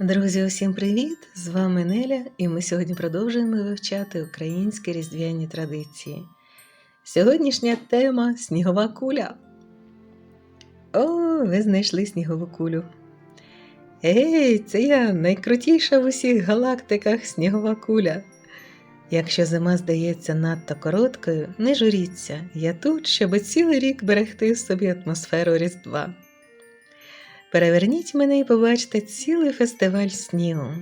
Друзі, усім привіт! З вами Неля, і ми сьогодні продовжуємо вивчати українські різдвяні традиції. Сьогоднішня тема снігова куля. О, ви знайшли снігову кулю. Ей, це я найкрутіша в усіх галактиках снігова куля. Якщо зима здається надто короткою, не журіться, я тут, щоб цілий рік берегти собі атмосферу Різдва. Переверніть мене і побачите цілий фестиваль снігу.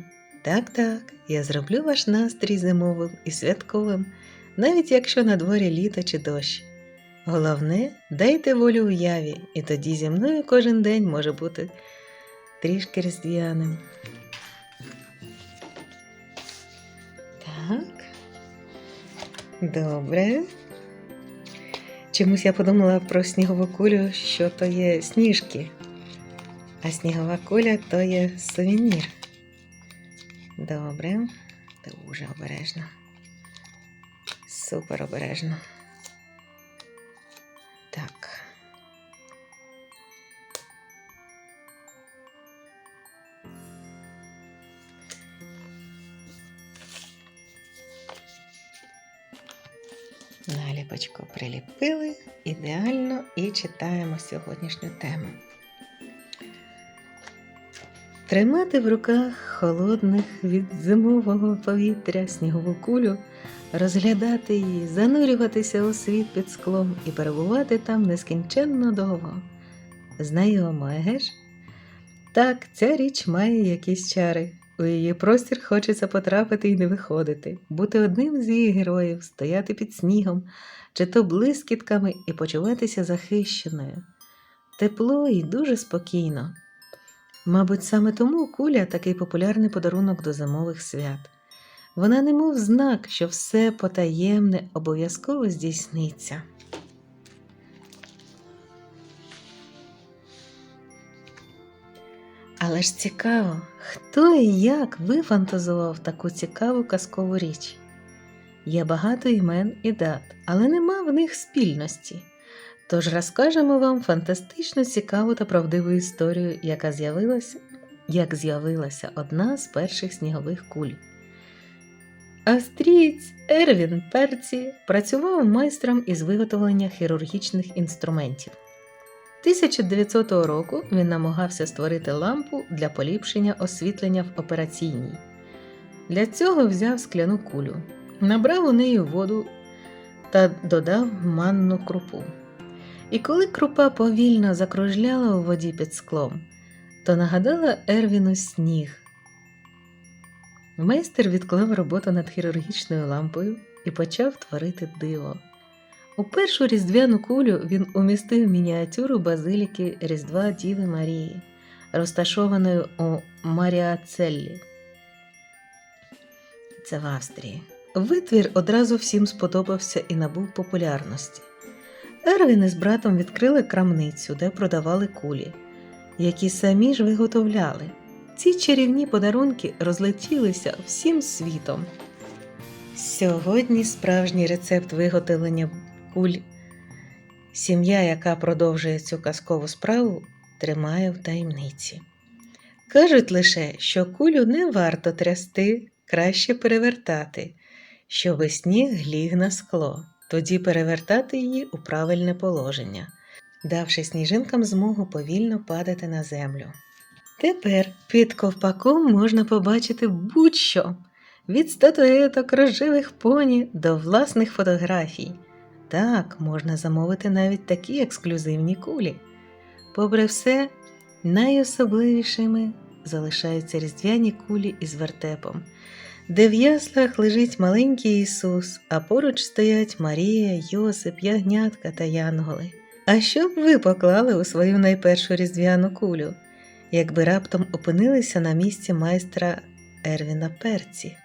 Так, так, я зроблю ваш настрій зимовим і святковим, навіть якщо на дворі літо чи дощ. Головне, дайте волю уяві, і тоді зі мною кожен день може бути трішки різдвяним. Так. Добре. Чомусь я подумала про снігову кулю, що то є сніжки. А снігова куля то є сувенір. Добре, дуже обережно. Супер обережно. Так. Наліпочку приліпили ідеально і читаємо сьогоднішню тему. Тримати в руках холодних від зимового повітря снігову кулю, розглядати її, занурюватися у світ під склом і перебувати там нескінченно довго. Знайомо, еге ж? Так, ця річ має якісь чари. У її простір хочеться потрапити і не виходити, бути одним з її героїв, стояти під снігом, чи то блискітками і почуватися захищеною. Тепло і дуже спокійно. Мабуть, саме тому куля такий популярний подарунок до зимових свят. Вона немов знак, що все потаємне обов'язково здійсниться. Але ж цікаво, хто і як вифантазував таку цікаву казкову річ. Є багато імен і дат, але нема в них спільності. Тож розкажемо вам фантастично цікаву та правдиву історію, яка з'явилася, як з'явилася одна з перших снігових куль. Австрієць Ервін Перці працював майстром із виготовлення хірургічних інструментів. 1900 року він намагався створити лампу для поліпшення освітлення в операційній. Для цього взяв скляну кулю, набрав у неї воду та додав манну крупу. І коли крупа повільно закружляла у воді під склом, то нагадала Ервіну сніг. Майстер відклав роботу над хірургічною лампою і почав творити диво. У першу різдвяну кулю він умістив мініатюру базиліки Різдва Діви Марії, розташованої у Маріацеллі. Це в Австрії. Витвір одразу всім сподобався і набув популярності. Ервін із братом відкрили крамницю, де продавали кулі, які самі ж виготовляли. Ці чарівні подарунки розлетілися всім світом. Сьогодні справжній рецепт виготовлення куль. Сім'я, яка продовжує цю казкову справу, тримає в таємниці. Кажуть лише, що кулю не варто трясти, краще перевертати, щоби сніг гліг на скло тоді перевертати її у правильне положення, давши сніжинкам змогу повільно падати на землю. Тепер під ковпаком можна побачити будь-що від статуеток рожевих поні до власних фотографій. Так, можна замовити навіть такі ексклюзивні кулі. Попри все, найособливішими залишаються різдвяні кулі із вертепом де в яслах лежить маленький Ісус, а поруч стоять Марія, Йосип, Ягнятка та Янголи. А що б ви поклали у свою найпершу різдвяну кулю, якби раптом опинилися на місці майстра Ервіна Перці?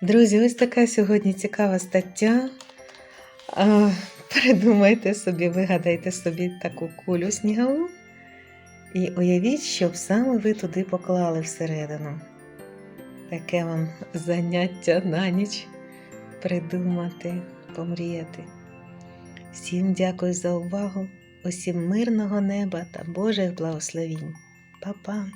Друзі, ось така сьогодні цікава стаття. А, Придумайте собі, вигадайте собі таку кулю снігову і уявіть, щоб саме ви туди поклали всередину. Таке вам заняття на ніч придумати, помріяти. Всім дякую за увагу, усім мирного неба та Божих благословінь. Па-па!